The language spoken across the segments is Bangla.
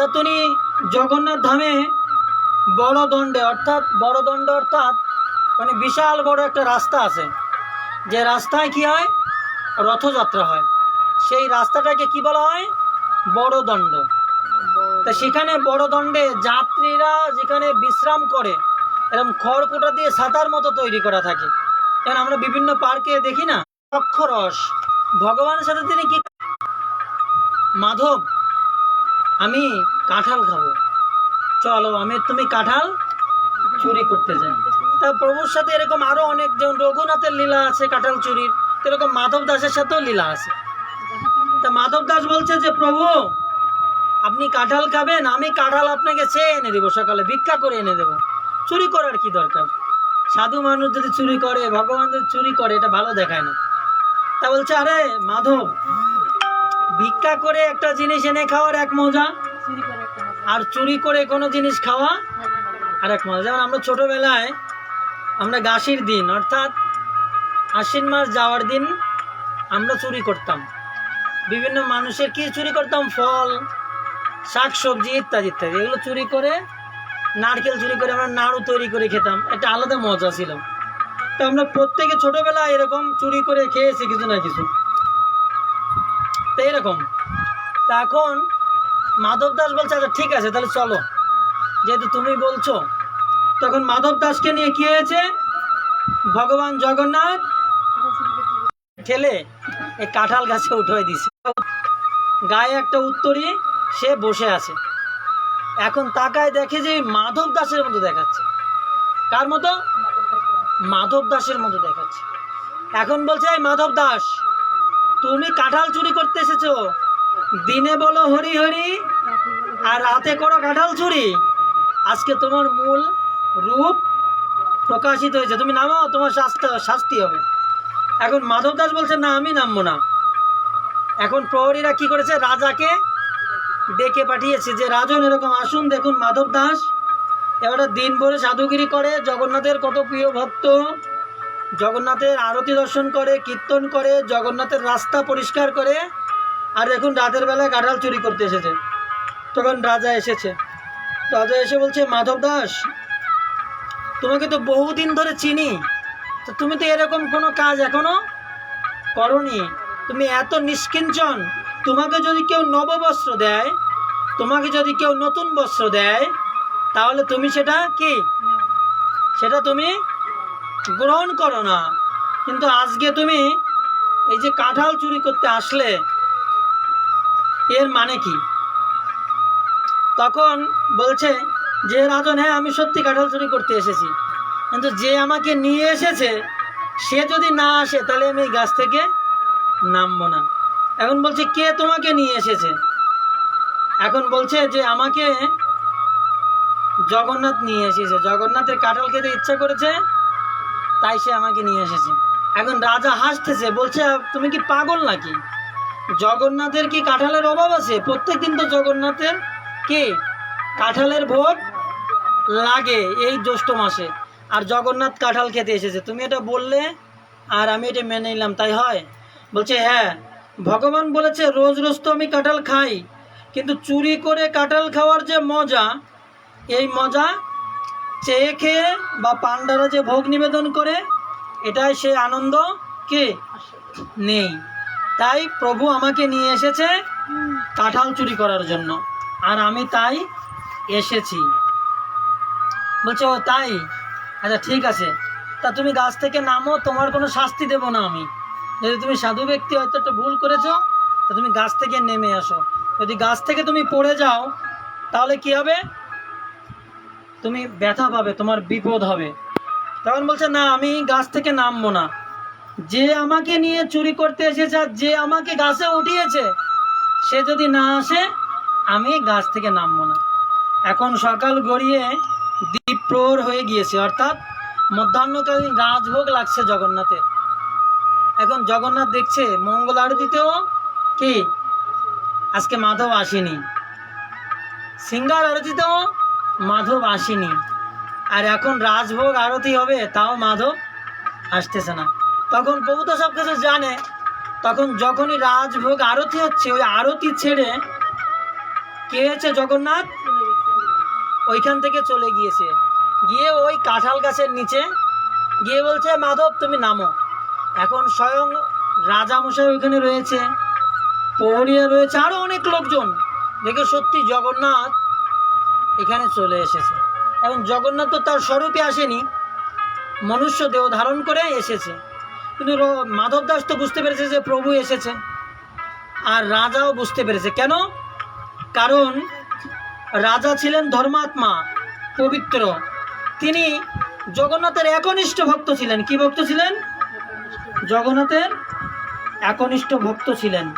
তা তিনি জগন্নাথ ধামে বড় দণ্ডে, অর্থাৎ বড় দণ্ড অর্থাৎ মানে বিশাল বড় একটা রাস্তা আছে। যে রাস্তায় কি হয়? রথযাত্রা হয়। সেই রাস্তাটাকে কি বলা হয়? বড় দণ্ড। তা সেখানে বড় দণ্ডে যাত্রীরা যেখানে বিশ্রাম করে, এরকম খড়কুটা দিয়ে সাঁতার মতো তৈরি করা থাকে। কারণ আমরা বিভিন্ন পার্কে দেখি না? অক্ষরস ভগবানের সাথে তিনি কি মাধব আমি কাঁঠাল খাব। চলো, আমি তুমি কাঁঠাল চুরি করতে যাই। তা প্রভুর সাথে এরকম আরও অনেক যেমন রঘুনাথের লীলা আছে কাঁঠাল চুরির এরকম মাধব দাসের সাথেও লীলা আছে। তা মাধব দাস বলছে যে, প্রভু, আপনি কাঁঠাল খাবেন, আমি কাঁঠাল আপনাকে চেয়ে এনে দেবো সকালে, ভিক্ষা করে এনে দেবো। চুরি করার কি দরকার? সাধু মানুষ যদি চুরি করে, ভগবান যদি চুরি করে, এটা ভালো দেখায় না। তা বলছে, আরে মাধব ভিক্ষা করে একটা জিনিস এনে খাওয়ার এক মজা? আর চুরি করে কোনো জিনিস খাওয়া? আর এক মজা। যেমন আমরা ছোটোবেলায় আমরা গাছির দিন অর্থাৎ আশ্বিন মাস যাওয়ার দিন আমরা চুরি করতাম। বিভিন্ন মানুষের কি চুরি করতাম? ফল শাক সবজি ইত্যাদি ইত্যাদি। এগুলো চুরি করে নারকেল চুরি করে আমরা নাড়ু তৈরি করে খেতাম। একটা আলাদা মজা ছিল। তো আমরা প্রত্যেকে ছোটোবেলায় এরকম চুরি করে খেয়েছি কিছু না কিছু। তো এরকম। তা এখন মাধব দাস বলছে আচ্ছা ঠিক আছে, তাহলে চলো। যেহেতু তুমি বলছো, তখন মাধব দাসকে নিয়ে কি হয়েছে? ভগবান জগন্নাথ ঠেলে এই কাঁঠাল গাছে উঠে দিছে গায়ে একটা উত্তরী, সে বসে আছে। এখন তাকায় দেখে যে মাধব দাসের মতো দেখাচ্ছে। কার মতো? মাধব দাসের মতো দেখাচ্ছে। এখন বলছে, এই মাধব দাস তুমি কাঁঠাল চুরি করতে এসেছ? দিনে বলো হরি হরি, আর রাতে করো কাঁঠাল চুরি। আজকে তোমার মূল রূপ প্রকাশিত হয়েছে। তুমি নামো তোমার শাস্তি শাস্তি হবে। এখন মাধব দাস বলছে, না, আমি নামবো না। এখন প্রহরীরা কি করেছে? রাজাকে ডেকে পাঠিয়েছে যে, রাজন, এরকম আসুন, দেখুন মাধব দাস। এবারে দিন ভরে সাধুগিরি করে। জগন্নাথের কত প্রিয় ভক্ত। জগন্নাথের আরতি দর্শন করে, কীর্তন করে, জগন্নাথের রাস্তা পরিষ্কার করে, আর দেখুন রাতের বেলায় কাঁঠাল চুরি করতে এসেছে। তখন রাজা এসেছে। রাজা এসে বলছে, মাধব দাস, তোমাকে তো বহুদিন ধরে চিনি। তো তুমি তো এরকম কোনো কাজ এখনও করনি। তুমি এত নিষ্কিঞ্চন। তোমাকে যদি কেউ নববস্ত্র দেয়, তোমাকে যদি কেউ নতুন বস্ত্র দেয়, তাহলে তুমি সেটা কি? সেটা তুমি গ্রহণ করো না। কিন্তু আজকে তুমি এই যে কাঁঠাল চুরি করতে আসলে, এর মানে কি? তখন বলছে, যে রাজন হ্যাঁ আমি সত্যি কাঁঠাল চুরি করতে এসেছি। কিন্তু যে আমাকে নিয়ে এসেছে, সে যদি না আসে, তাহলে আমি এই গাছ থেকে নামবো না। এখন বলছে, কে তোমাকে নিয়ে এসেছে? এখন বলছে যে, আমাকে জগন্নাথ নিয়ে এসেছে। জগন্নাথের কাঁঠাল খেতে ইচ্ছা করেছে তাই সে আমাকে নিয়ে এসেছে। এখন রাজা হাসতেছে, বলছে, তুমি কি পাগল নাকি? জগন্নাথের কি কাঁঠালের অভাব আছে? প্রত্যেক দিন তো জগন্নাথের কি কাঁঠালের ভোগ লাগে এই জ্যৈষ্ঠ মাসে। আর জগন্নাথ কাঁঠাল খেতে এসেছে। তুমি এটা বললে আর আমি এটা মেনে নিলাম, তাই হয়? বলছে হ্যাঁ ভগবান বলেছে, রোজ রোজ তো আমি কাঁঠাল খাই, কিন্তু চুরি করে কাঁঠাল খাওয়ার যে মজা, এই মজা চেয়ে খেয়ে বা পান্ডারা যে ভোগ নিবেদন করে, এটাই সে আনন্দ কে? নেই। তাই প্রভু আমাকে নিয়ে এসেছে কাঁঠাল চুরি করার জন্য, আর আমি তাই এসেছি। বলছে, ও, তাই? আচ্ছা ঠিক আছে। তা তুমি গাছ থেকে নামো, তোমার কোনো শাস্তি দেব না আমি। যদি তুমি সাধু ব্যক্তি, হয়তো একটা ভুল করেছ, তা তুমি গাছ থেকে নেমে আসো। যদি গাছ থেকে তুমি পড়ে যাও, তাহলে কি হবে? তুমি ব্যথা পাবে, তোমার বিপদ হবে। তখন বলছে, না, আমি গাছ থেকে নামবো না। যে আমাকে নিয়ে চুরি করতে এসেছে আর যে আমাকে গাছে উঠিয়েছে, সে যদি না আসে, আমি গাছ থেকে নামবো না। এখন সকাল গড়িয়ে দ্বীপ প্রহর হয়ে গিয়েছে, অর্থাৎ মধ্যাহ্নকালীন রাজভোগ লাগছে জগন্নাথের। এখন জগন্নাথ দেখছে, মঙ্গল আরতিতেও কি? আজকে মাধব আসেনি। সিঙ্গার আরতিতেও মাধব আসেনি। আর এখন রাজভোগ আরতি হবে, তাও মাধব আসতেছে না। তখন প্রভু তো সব কিছু জানে, তখন যখনই রাজভোগ আরতি হচ্ছে, ওই আরতি ছেড়ে কে হয়েছে জগন্নাথ, ওইখান থেকে চলে গিয়েছে। গিয়ে ওই কাঁঠাল গাছের নিচে গিয়ে বলছে, মাধব, তুমি নামো। এখন স্বয়ং রাজামশাই ওইখানে রয়েছে প্রহরীরা রয়েছে আরও অনেক লোকজন। দেখে সত্যি জগন্নাথ এখানে চলে এসেছে। এবং জগন্নাথ তো তার স্বরূপে আসেনি। মনুষ্য দেহ ধারণ করে এসেছে। কিন্তু মাধব দাস তো বুঝতে পেরেছে যে প্রভু এসেছে। আর রাজাও বুঝতে পেরেছে। কেন? কারণ রাজা ছিলেন ধর্মাত্মা, পবিত্র। তিনি জগন্নাথের একনিষ্ঠ ভক্ত ছিলেন। কি ভক্ত ছিলেন? জগন্নাথের একনিষ্ঠ ভক্ত ছিলেন।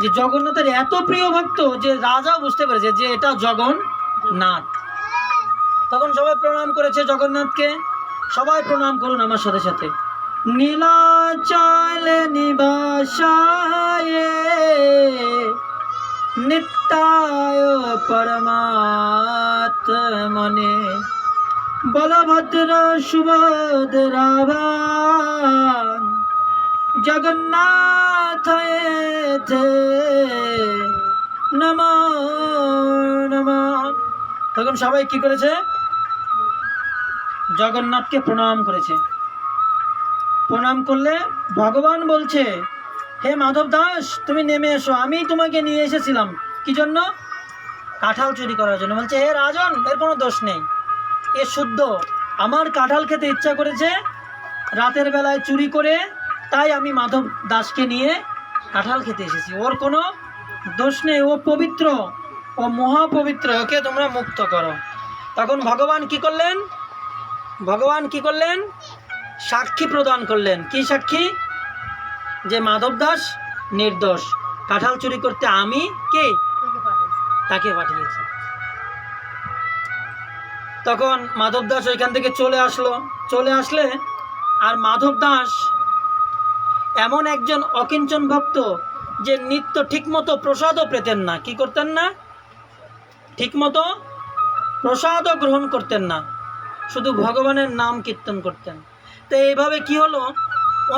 যে জগন্নাথের এত প্রিয় ভক্ত যে রাজাও বুঝতে পেরেছে যে এটা জগন্নাথ। তখন সবাই প্রণাম করেছে জগন্নাথকে। সবাই প্রণাম করুন আমার সাথে সাথে। নীলাচল নিবাসায় নিত্যায় পরমাত্মনে। বলভদ্র সুভদ্রাভান জগন্নাথ নম তখন সবাই কি করেছে? জগন্নাথকে প্রণাম করেছে। প্রণাম করলে ভগবান বলছে, হে মাধব দাস, তুমি নেমে এসো। আমি তোমাকে নিয়ে এসেছিলাম। কি জন্য? কাঁঠাল চুরি করার জন্য। বলছে, হে রাজন, এর কোনো দোষ নেই। এ শুদ্ধ। আমার কাঁঠাল খেতে ইচ্ছা করেছে। রাতের বেলায় চুরি করে তাই আমি মাধব দাসকে নিয়ে কাঁঠাল খেতে এসেছি। ওর কোনো দোষ নেই। ও পবিত্র। ও মহাপবিত্র ওকে তোমরা মুক্ত করো। তখন ভগবান কি করলেন? ভগবান কি করলেন? সাক্ষী প্রদান করলেন। কি সাক্ষী? যে মাধব দাস নির্দোষ। কাঁঠাল চুরি করতে আমি কে? তাকে পাঠিয়েছি। তখন মাধব দাস ওইখান থেকে চলে আসলো। চলে আসলে আর মাধব দাস এমন একজন অকিঞ্চন ভক্ত যে নিত্য ঠিকমতো প্রসাদও পেতেন না। কি করতেন না? ঠিকমতো প্রসাদও গ্রহণ করতেন না, শুধু ভগবানের নাম কীর্তন করতেন। তো এইভাবে কি হলো?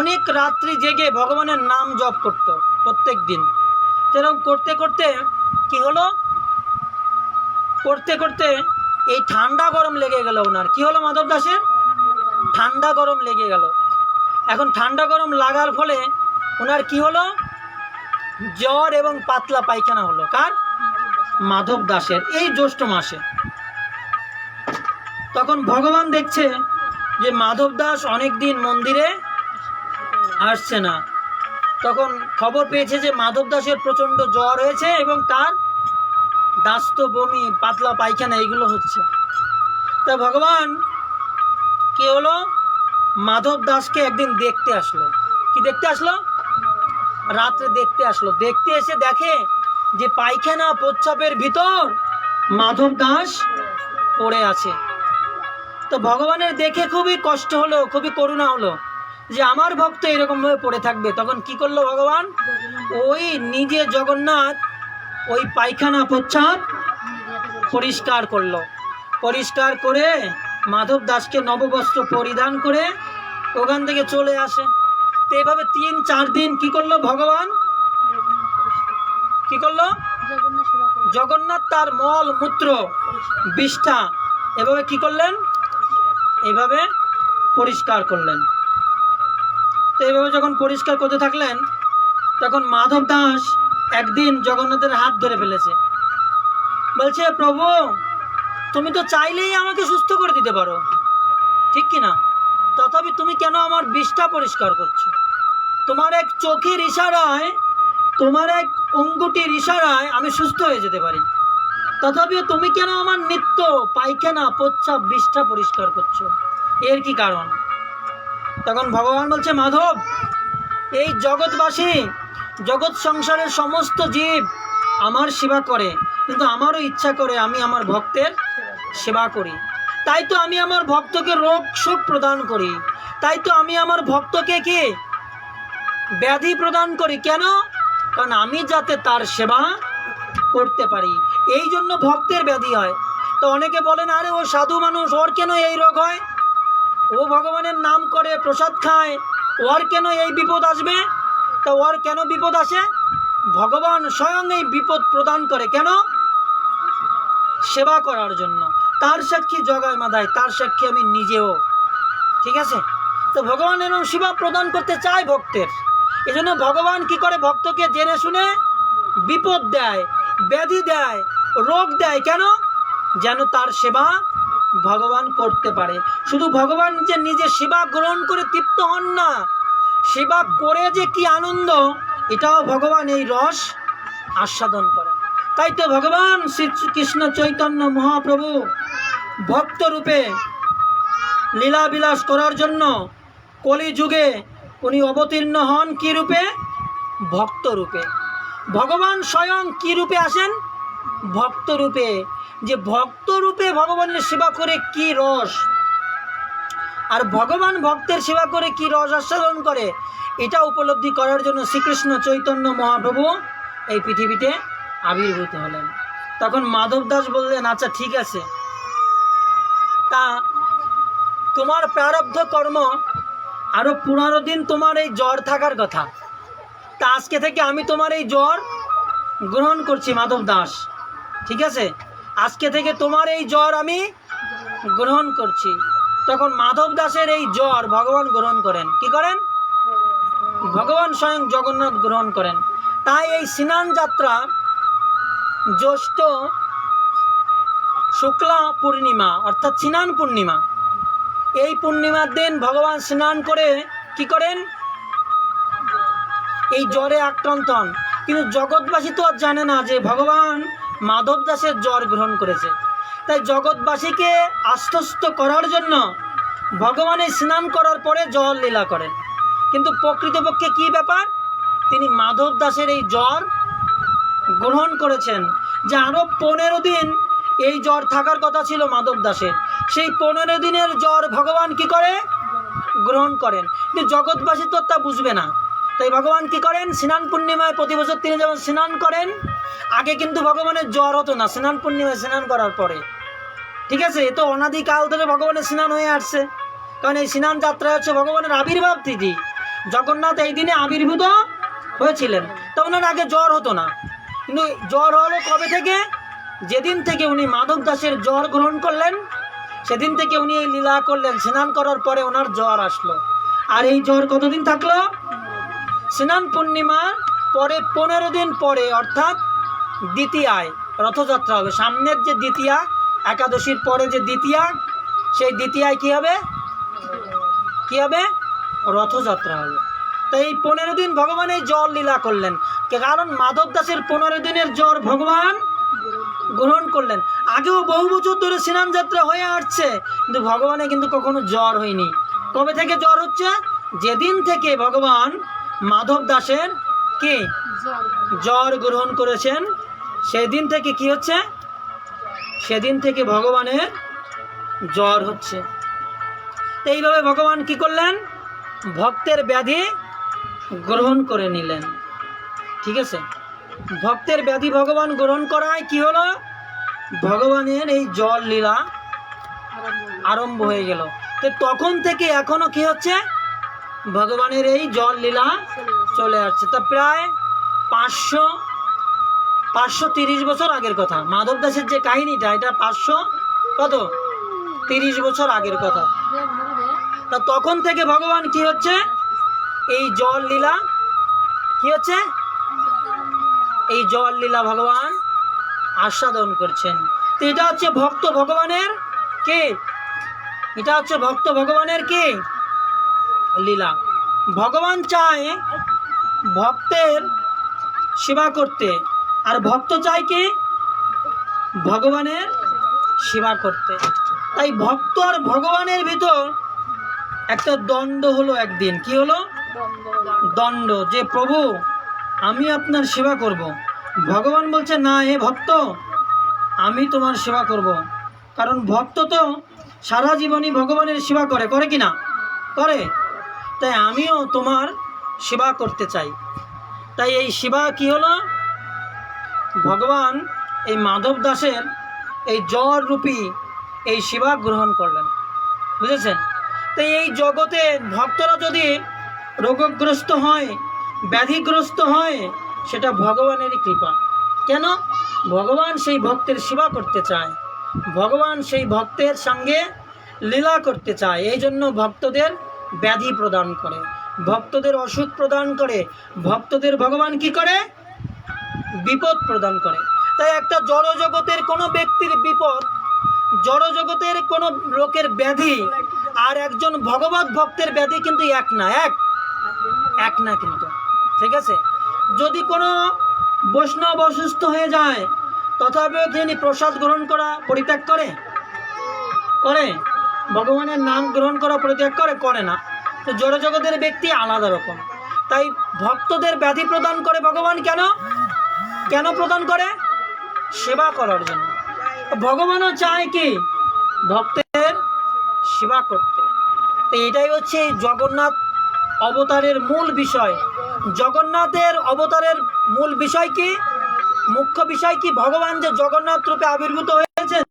অনেক রাত্রি জেগে ভগবানের নাম জপ করতো প্রত্যেক দিন। সেরকম করতে করতে কি হলো? করতে করতে এই ঠান্ডা গরম লেগে গেল ওনার। কি হলো মাধব দাসের? ঠান্ডা গরম লেগে গেল। এখন ঠান্ডা গরম লাগার ফলে ওনার কি হলো? জ্বর এবং পাতলা পায়খানা হলো। কার? মাধব দাসের এই জ্যৈষ্ঠ মাসে। তখন ভগবান দেখছে যে মাধব দাস অনেকদিন মন্দিরে আসছে না। তখন খবর পেয়েছে যে মাধব দাসের প্রচণ্ড জ্বর হয়েছে এবং তার দাস্ত বমি, পাতলা পায়খানা এগুলো হচ্ছে। তা ভগবান কি হলো? মাধব দাসকে একদিন দেখতে আসলো। কি দেখতে আসলো? রাত্রে দেখতে আসলো। দেখতে এসে দেখে যে পায়খানা প্রচ্ছাপের ভিতর মাধব দাস পড়ে আছে। তো ভগবানের দেখে খুবই কষ্ট হলো, খুবই করুণা হলো যে আমার ভক্ত এরকম ভাবে পড়ে থাকবে। তখন কি করল ভগবান? ওই নিজে জগন্নাথ ওই পায়খানা প্রচ্ছাপ পরিষ্কার করল। পরিষ্কার করে মাধব দাসকে নববস্ত্র পরিধান করে ওখান থেকে চলে আসে। তো এইভাবে তিন, চার দিন কি করল ভগবান? কি করল? জগন্নাথ তার মল, মূত্র, বিষ্ঠা এভাবে কি করলেন? এভাবে পরিষ্কার করলেন। তো এভাবে যখন পরিষ্কার করতে থাকলেন, তখন মাধব দাস একদিন জগন্নাথের হাত ধরে ফেলেছে। বলছে, প্রভু, তুমি তো চাইলেই আমাকে সুস্থ করে দিতে পারো। ঠিক কি না তথাপি তুমি কেন আমার বিষটা পরিষ্কার করছ? তোমার এক চোখের ইশারায় তোমার এক অঙ্গুটির ইশারায় আমি সুস্থ হয়ে যেতে পারি। তথাপিও তুমি কেন আমার নিত্য পায়খানা, প্রচ্ছাপ, বিষ্ঠা পরিষ্কার করছ? এর কি কারণ? তখন ভগবান বলছে, মাধব, এই জগৎবাসী জগৎ সংসারের সমস্ত জীব আমার সেবা করে, কিন্তু আমারও ইচ্ছা করে আমি আমার ভক্তের সেবা করি। তাই তো আমি আমার ভক্তকে রোগ সুখ প্রদান করি। তাই তো আমি আমার ভক্তকে কি ব্যাধি প্রদান করি? কেন? কারণ আমি যাতে তার সেবা করতে পারি। এই জন্য ভক্তের ব্যাধি হয়। তো অনেকে বলেন, আরে, ও সাধু মানুষ, ওর কেন এই রোগ হয়? ও ভগবানের নাম করে প্রসাদ খায়, ওর কেন এই বিপদ আসবে? তা ওর কেন বিপদ আসে? ভগবান স্বয়ং এই বিপদ প্রদান করে কেন? সেবা করার জন্য। তার সাক্ষী জগায় মাদায় তার সাক্ষী আমি নিজেও। ঠিক আছে? তো ভগবান এরকম সেবা প্রদান করতে চায় ভক্তের। এজন্য ভগবান কি করে ভক্তকে জেনে শুনে বিপদ দেয়, ব্যাধি দেয়, রোগ দেয়? কেন? যেন তার সেবা ভগবান করতে পারে। শুধু ভগবান যে নিজে সেবা গ্রহণ করে তৃপ্ত হন না, সেবা করে যে কি আনন্দ, এটাও ভগবান এই রস আস্বাদন করে তাই তো ভগবান শ্রীকৃষ্ণ চৈতন্য মহাপ্রভু ভক্ত রূপে লীলাবিলাস করার জন্য কলিযুগে উনি অবতীর্ণ হন কি রূপে? ভক্ত রূপে ভগবান স্বয়ং কি রূপে আসেন? ভক্ত রূপে যে ভক্ত রূপে ভগবানের সেবা করে কি রস? আর ভগবান ভক্তের সেবা করে কি রস আস্বাদন করে? এটা উপলব্ধি করার জন্য শ্রীকৃষ্ণ চৈতন্য মহাপ্রভু এই পৃথিবীতে আবির্ভূত হলেন। তখন মাধব দাস বললেন আচ্ছা ঠিক আছে। তা তোমার প্রারব্ধ কর্ম আরও পনেরো দিন তোমার এই জ্বর থাকার কথা। তা আজকে থেকে আমি তোমার এই জ্বর গ্রহণ করছি, মাধব দাস। ঠিক আছে? আজকে থেকে তোমার এই জ্বর আমি গ্রহণ করছি। তখন মাধব দাসের এই জ্বর ভগবান গ্রহণ করেন। কি করেন? ভগবান স্বয়ং জগন্নাথ গ্রহণ করেন। তাই এই স্নান যাত্রা জ্যৈষ্ঠ শুক্লা পূর্ণিমা, অর্থাৎ স্নান পূর্ণিমা এই পূর্ণিমার দিন ভগবান স্নান করে কি করেন? এই জ্বরে আক্রান্ত হন। কিন্তু জগৎবাসী তো আর জানে না যে ভগবান মাধব দাসের জ্বর গ্রহণ করেছে। তাই জগৎবাসীকে আশ্বস্ত করার জন্য ভগবান এই স্নান করার পরে জল লীলা করেন। কিন্তু প্রকৃতপক্ষে কি ব্যাপার? তিনি মাধব দাসের এই জ্বর গ্রহণ করেছেন। যে আরও পনেরো দিন এই জ্বর থাকার কথা ছিল মাধব দাসের। সেই পনেরো দিনের জ্বর ভগবান কি করে? গ্রহণ করেন। কিন্তু জগৎবাসী তো তা বুঝবে না। তাই ভগবান কি করেন? স্নান পূর্ণিমায় প্রতি বছর তিনি যেমন স্নান করেন, আগে কিন্তু ভগবানের জ্বর হতো না। স্নান পূর্ণিমায় স্নান করার পরে। ঠিক আছে? এ তো অনাদিকাল ধরে ভগবানের স্নান হয়ে আসছে। কারণ এই স্নান যাত্রা হচ্ছে ভগবানের আবির্ভাব তিথি। জগন্নাথ এই দিনে আবির্ভূত হয়েছিলেন। তা ওনার আগে জ্বর হতো না। কিন্তু জ্বর হলো কবে থেকে? যেদিন থেকে উনি মাধব দাসের জ্বর গ্রহণ করলেন। সেদিন থেকে উনি এই লীলা করলেন। স্নান করার পরে ওনার জ্বর আসলো। আর এই জ্বর কতদিন থাকল? স্নান পূর্ণিমার পরে পনেরো দিন পরে, অর্থাৎ দ্বিতীয়ায় রথযাত্রা হবে। সামনের যে দ্বিতীয়া, একাদশীর পরে যে দ্বিতীয়া, সেই দ্বিতীয়ায় কী হবে? কী হবে? রথযাত্রা হবে। তাই এই পনেরো দিন ভগবান এই জ্বর লীলা করলেন। কারণ মাধব দাসের পনেরো দিনের জ্বর ভগবান গ্রহণ করলেন। আগেও বহু বছর ধরে স্নান যাত্রা হয়ে আসছে, কিন্তু ভগবানে কিন্তু কখনো জ্বর হয়নি। কবে থেকে জ্বর হচ্ছে? যেদিন থেকে ভগবান মাধব দাসের কি? জ্বর গ্রহণ করেছেন, সেদিন থেকে কি হচ্ছে? সেদিন থেকে ভগবানের জ্বর হচ্ছে। তো এইভাবে ভগবান কি করলেন? ভক্তের ব্যাধি গ্রহণ করে নিলেন। ঠিক আছে? ভক্তের ব্যাধি ভগবান গ্রহণ করায় কি হলো? ভগবানের এই জল লীলা আরম্ভ হয়ে গেল। তো তখন থেকে এখনও কি হচ্ছে? ভগবানের এই জল লীলা চলে আসছে। তা প্রায় পাঁচশো পাঁচশো তিরিশ বছর আগের কথা। মাধব দাসের যে কাহিনীটা, এটা পাঁচশো কত? তিরিশ বছর আগের কথা। তা তখন থেকে ভগবান কি হচ্ছে? এই জল লীলা কি হচ্ছে? এই জল লীলা ভগবান আস্বাদন করছেন। তো এটা হচ্ছে ভক্ত ভগবানের কে? এটা হচ্ছে ভক্ত ভগবানের কে? লীলা। ভগবান চায় ভক্তের সেবা করতে। আর ভক্ত চায় কি? ভগবানের সেবা করতে। তাই ভক্ত আর ভগবানের ভিতর একটা দণ্ড হলো একদিন। কি হলো? দণ্ড যে প্রভু আমি আপনার সেবা করব। ভগবান বলছে, না এ ভক্ত, আমি তোমার সেবা করব। কারণ ভক্ত তো সারা জীবনই ভগবানের সেবা করে করে কি না করে। তাই আমিও তোমার সেবা করতে চাই। তাই এই সেবা কি হলো? ভগবান এই মাধব দাসের এই জ্বর রূপী এই সেবা গ্রহণ করলেন। বুঝেছেন? তাই এই জগতে ভক্তরা যদি রোগগ্রস্ত হয়, ব্যাধিগ্রস্ত হয় সেটা ভগবানেরই কৃপা। কেন? ভগবান সেই ভক্তের সেবা করতে চায়। ভগবান সেই ভক্তের সঙ্গে লীলা করতে চায়। এই জন্য ভক্তদের ব্যাধি প্রদান করে। ভক্তদের অসুখ প্রদান করে। ভক্তদের ভগবান কি করে? বিপদ প্রদান করে। তাই একটা জড় জগতের কোনো ব্যক্তির বিপদ জড় জগতের কোনো লোকের ব্যাধি আর একজন ভগবত ভক্তের ব্যাধি কিন্তু এক না, এক। এক না কিন্তু। ঠিক আছে? যদি কোনো বৈষ্ণব অসুস্থ হয়ে যায়, তথাপিও তিনি প্রসাদ গ্রহণ করা পরিত্যাগ করে? করে। ভগবানের নাম গ্রহণ করা পরিত্যাগ করে? করে না। তো জড় জগতের ব্যক্তি আলাদা রকম। তাই ভক্তদের ব্যাধি প্রদান করে ভগবান কেন? কেন প্রদান করে? সেবা করার জন্য। ভগবানও চায় কি? ভক্তের সেবা করতে। তো এটাই হচ্ছে জগন্নাথ অবতারের মূল বিষয়। জগন্নাথের অবতারের মূল বিষয় কি? মুখ্য বিষয় কি? ভগবান যে জগন্নাথ রূপে আবির্ভূত হয়েছেন,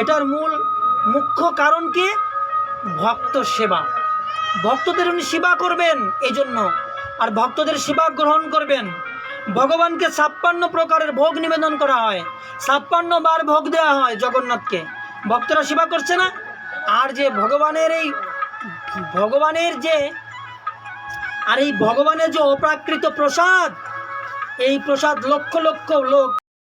এটার মূল মুখ্য কারণ কি? ভক্ত সেবা। ভক্তদের উনি সেবা করবেন এই জন্য আর ভক্তদের সেবা গ্রহণ করবেন। ভগবানকে ছাপ্পান্ন প্রকারের ভোগ নিবেদন করা হয়। ছাপ্পান্ন বার ভোগ দেওয়া হয় জগন্নাথকে। ভক্তরা সেবা করছে না? আর যে ভগবানের এই, ভগবানের যে আর এই ভগবানের যে অপ্রাকৃত প্রসাদ এই প্রসাদ লক্ষ লক্ষ লোক